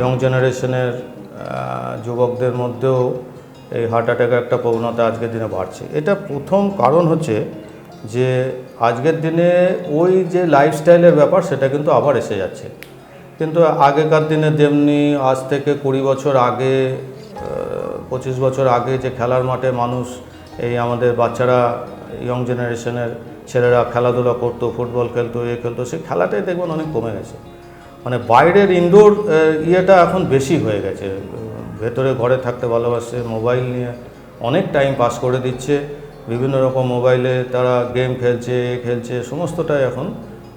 Young জেনারেশনের যুবকদের মধ্যেও এই হার্ট অ্যাটাকের একটা প্রবণতা আজকের দিনে বাড়ছে। এটা প্রথম কারণ হচ্ছে যে আজকের দিনে ওই যে লাইফস্টাইলের ব্যাপার সেটা কিন্তু আবার এসে যাচ্ছে। কিন্তু আগেকার দিনে যেমনি আজ থেকে কুড়ি বছর আগে পঁচিশ বছর আগে যে খেলার মাঠে মানুষ, এই আমাদের বাচ্চারা ইয়ং জেনারেশনের ছেলেরা খেলাধুলা করতো, ফুটবল খেলতো, এ খেলতো সেই খেলাটাই দেখবেন অনেক কমে গেছে। মানে বাইরের ইনডোর ইয়েটা এখন বেশি হয়ে গেছে। ভেতরে ঘরে থাকতে ভালোবাসে, মোবাইল নিয়ে অনেক টাইম পাস করে দিচ্ছে। বিভিন্ন রকম মোবাইলে তারা গেম খেলছে খেলছে, সমস্তটাই এখন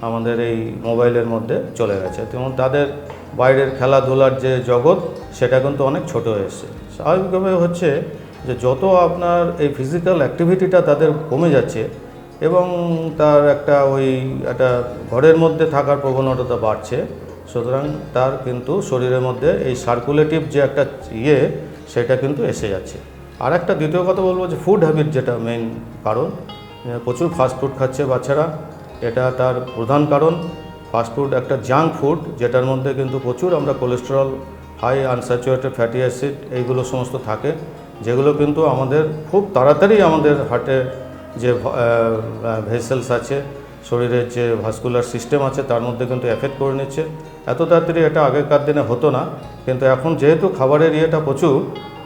আমাদের এই মোবাইলের মধ্যে চলে গেছে। তেমন তাদের বাইরের খেলাধুলার যে জগৎ, সেটা কিন্তু অনেক ছোট এসছে। স্বাভাবিকভাবে হচ্ছে যে যত আপনার এই ফিজিক্যাল অ্যাক্টিভিটিটা তাদের কমে যাচ্ছে এবং তার একটা ওই একটা ঘরের মধ্যে থাকার প্রবণতা বাড়ছে সুতরাং তার কিন্তু শরীরের মধ্যে এই সার্কুলেটিভ যে একটা ইয়ে সেটা কিন্তু এসে যাচ্ছে। আর একটা দ্বিতীয় কথা বলব যে ফুড হ্যাবিট যেটা মেইন কারণ প্রচুর ফাস্ট ফুড খাচ্ছে বাচ্চারা। এটা তার প্রধান কারণ। ফাস্টফুড একটা জাঙ্ক ফুড যেটার মধ্যে কিন্তু প্রচুর আমরা cholesterol high unsaturated fatty acid এইগুলো সমস্ত থাকে, যেগুলো কিন্তু আমাদের খুব তাড়াতাড়ি আমাদের হার্টের যে ভেসেলস আছে শরীরের যে ভাস্কুলার সিস্টেম আছে তার মধ্যে কিন্তু এফেক্ট করে নিচ্ছে। এত তাড়াতাড়ি এটা আগেকার দিনে হতো না, কিন্তু এখন যেহেতু খাবারের ইয়েটা প্রচুর,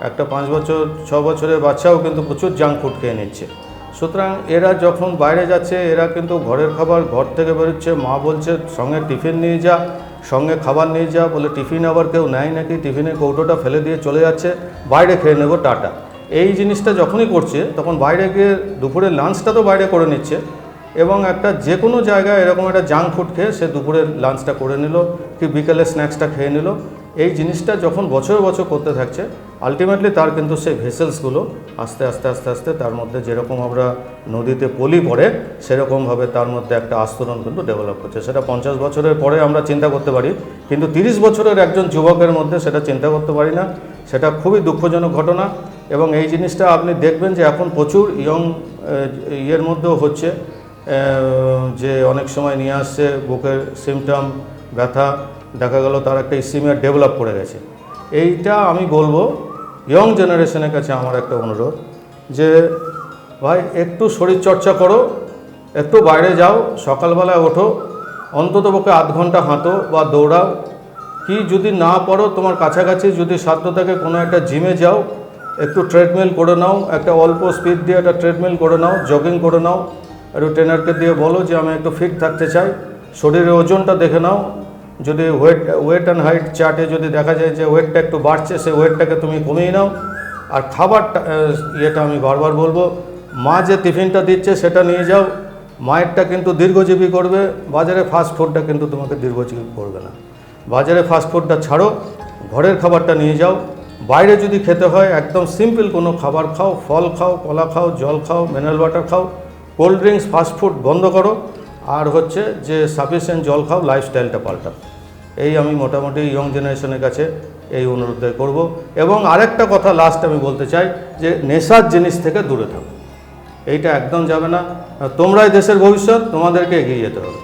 একটা পাঁচ বছর, ছ বছরের বাচ্চাও কিন্তু প্রচুর জাঙ্ক ফুড খেয়ে নিচ্ছে। সুতরাং এরা যখন বাইরে যাচ্ছে, এরা কিন্তু ঘরের খাবার ঘর থেকে বেরোচ্ছে, মা বলছে, সঙ্গে টিফিন নিয়ে যা, সঙ্গে খাবার নিয়ে যা। বলে, টিফিন আবার কেউ নেয় নাকি? টিফিনের কৌটোটা ফেলে দিয়ে চলে যাচ্ছে, বাইরে খেয়ে নেব, টাটা। এই জিনিসটা যখনই করছে, তখন বাইরে গিয়ে দুপুরের লাঞ্চটা তো বাইরে করে নিচ্ছে। এবং একটা যে কোনো জায়গায় এরকম একটা জাঙ্ক ফুড খেয়ে সে দুপুরের লাঞ্চটা করে নিল, কি বিকেলে স্ন্যাক্সটা খেয়ে নিল। এই জিনিসটা যখন বছর বছর করতে থাকছে আলটিমেটলি তার কিন্তু সেই ভেসেলসগুলো আস্তে আস্তে আস্তে আস্তে তার মধ্যে যেরকম আমরা নদীতে পলি পড়ে, সেরকমভাবে তার মধ্যে একটা আস্তরণ কিন্তু ডেভেলপ করছে সেটা পঞ্চাশ বছরের পরে আমরা চিন্তা করতে পারি, কিন্তু তিরিশ বছরের একজন যুবকের মধ্যে সেটা চিন্তা করতে পারি না। সেটা খুবই দুঃখজনক ঘটনা এবং এই জিনিসটা আপনি দেখবেন যে এখন প্রচুর ইয়ং ইয়ের মধ্যেও হচ্ছে। যে অনেক সময় নিয়ে আসছে, বুকের সিমটম ব্যথা, দেখা গেল তার একটা ইসিমিয়ার ডেভেলপ করে গেছে। এইটা আমি বলব ইয়ং জেনারেশনের কাছে আমার একটা অনুরোধ যে, ভাই, একটু শরীরচর্চা করো, একটু বাইরে যাও, সকালবেলায় ওঠো, অন্তত অন্ততপক্ষে আধ ঘণ্টা হাঁটো বা দৌড়াও। কি যদি না পারো, তোমার কাছাকাছি যদি সাধ্য থাকে কোনো একটা জিমে যাও, একটু ট্রেডমিল করে নাও, একটা অল্প স্পিড দিয়ে একটা ট্রেডমিল করে নাও জগিং করে নাও একটু ট্রেনারকে দিয়ে বলো যে আমি একটু ফিট থাকতে চাই। শরীরের ওজনটা দেখে নাও। যদি ওয়েট ওয়েট অ্যান্ড হাইট চার্টে যদি দেখা যায় যে ওয়েটটা একটু বাড়ছে, সেই ওয়েটটাকে তুমি কমিয়ে নাও। আর খাবারটা ইয়েটা আমি বারবার বলব, মা যে টিফিনটা দিচ্ছে সেটা নিয়ে যাও। মায়েরটা কিন্তু দীর্ঘজীবী করবে, বাজারে ফাস্ট ফুডটা কিন্তু তোমাকে দীর্ঘজীবী করবে না। বাজারে ফাস্ট ফুডটা ছাড়ো, ঘরের খাবারটা নিয়ে যাও। বাইরে যদি খেতে হয়, একদম সিম্পল কোনো খাবার খাও, ফল খাও, কলা খাও, জল খাও মিনারেল ওয়াটার খাও। কোল্ড ড্রিঙ্কস ফাস্টফুড বন্ধ করো। আর হচ্ছে যে সাফিসিয়েন্ট জল খাও লাইফস্টাইলটা পাল্টাও। এই আমি মোটামুটি ইয়ং জেনারেশনের কাছে এই অনুরোধ করব। এবং আরেকটা কথা লাস্ট আমি বলতে চাই যে নেশার জিনিস থেকে দূরে থাকো। এইটা একদম যাবে না। তোমরাই দেশের ভবিষ্যৎ, তোমাদেরকে এগিয়ে যেতে হবে।